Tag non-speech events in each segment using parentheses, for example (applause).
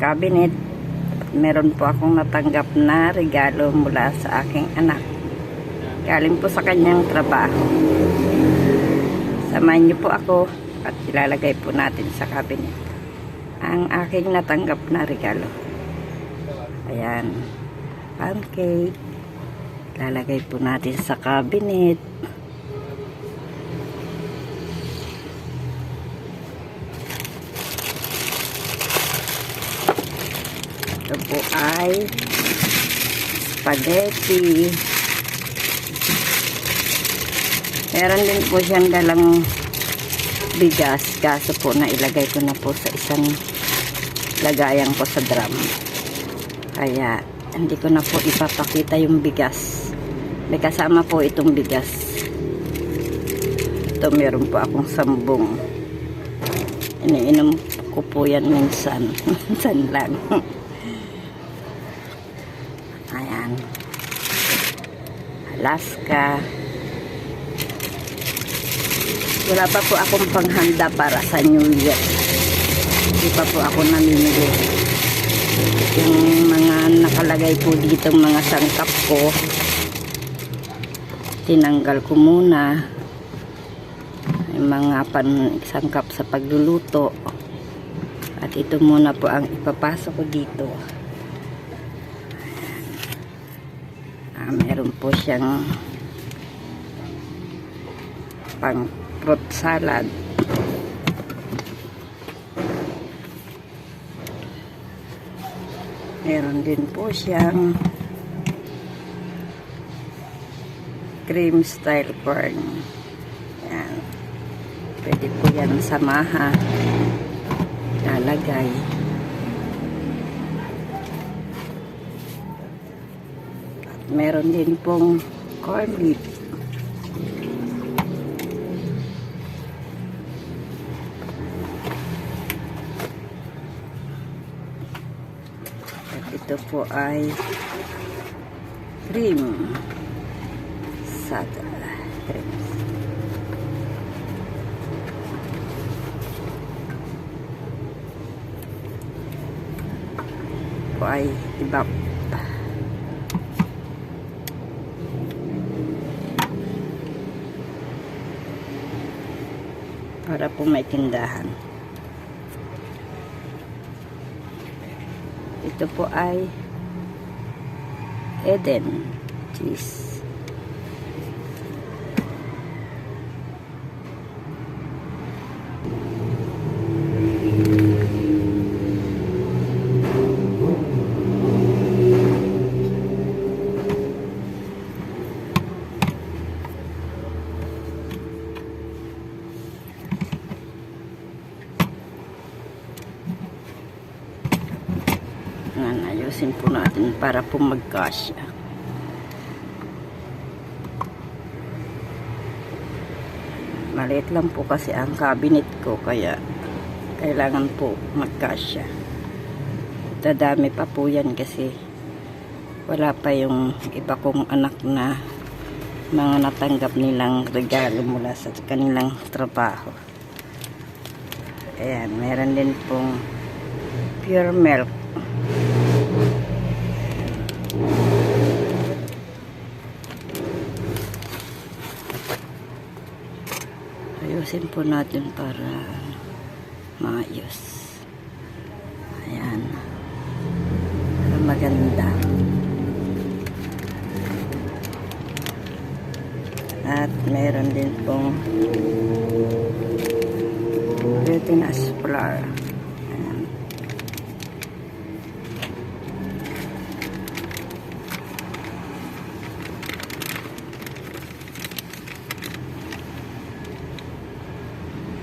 cabinet. At meron po akong natanggap na regalo mula sa aking anak. Galing po sa kanyang trabaho. Samahan niyo po ako at ilalagay po natin sa cabinet ang aking natanggap na regalo. Ayan. Pancake. Lalagay po natin sa cabinet. Ito po ay spaghetti. Meron din po siyang dalang bigas. Kaso po na ilagay ko na po sa isang lagayan ko sa drum. Kaya hindi ko na po ipapakita yung bigas. May kasama po itong bigas. Ito meron po akong sambong. Iniinom ko po yan minsan. (laughs) minsan lang. (laughs) Ayan. Alaska. Wala pa po akong panghanda para sa New Year. Hindi pa po ako namimili. Yung mga nakalagay po dito mga sangkap ko, tinanggal ko muna. Yung mga pansangkap sa pagluluto. At ito muna po ang ipapasok ko dito. Meron po siyang pang fruit salad. Meron din po siyang cream style corn. Yan. Pwede po yan samaha. Lalagay. Meron din pong corn beef. At ito po ay cream. Sada. Cream. Po ay iba. Para po may tindahan. Ito po ay Eden cheese. Yan, ayusin po natin para po magkasya. Maliit lang po kasi ang cabinet ko kaya kailangan po magkasya. Dadami pa po yan kasi wala pa yung iba kong anak na mga natanggap nilang regalo mula sa kanilang trabaho. Ayan, meron din pong pure milk ayusin po natin para maayos. Ayan. Maganda. At meron din pong glutinous flour ayan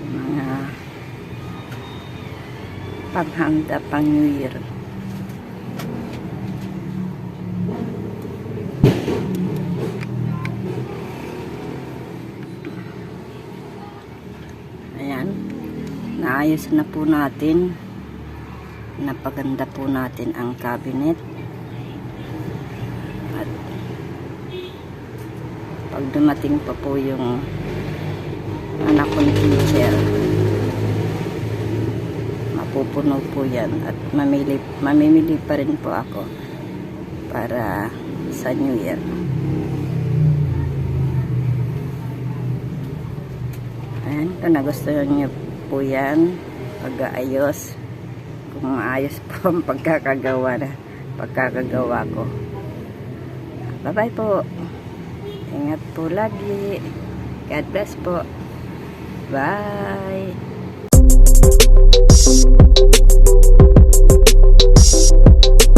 mga paghanda pang New Year. Ayan. Naayos na po natin. Napaganda po natin ang cabinet. At pag dumating pa po yung anak kong teacher, mapupuno po yan at mamili, mamimili pa rin po ako para sa New Year. Ayan, kung nagustuhan niyo po yan, pag-aayos, kung maayos po (laughs) ang pagkakagawa na, pagkakagawa ko. Bye-bye po. Ingat po lagi. God bless po. Bye. Thank you.